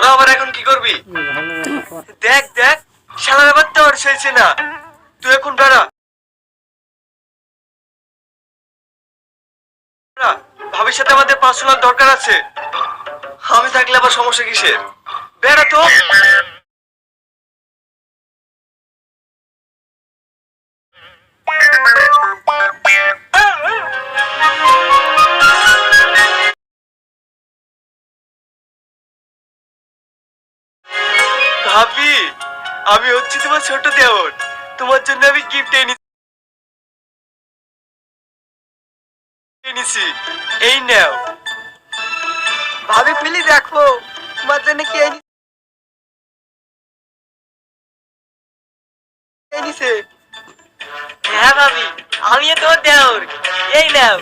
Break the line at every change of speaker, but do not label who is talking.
তোরা আবার এখন কি করবি? দেখ দেখ, শালা ব্যাপারটা আর সইছে না। তুই এখন বেড়া ভবিষ্যতে আমাদের পার্সোনাল দরকার আছে। আমি থাকলে আবার সমস্যা কিসের? বেড়া তো। ভাবি আমি হচ্ছি তোমার ছোট দেওর। তোমার জন্য আমি গিফট এনেছি। এই নাও। ভাবি প্লিজ দেখো, তোমার জন্য কি এনে- এনেছে।
হ্যাঁ ভাবি আমি তোর দেওর। এই নাও।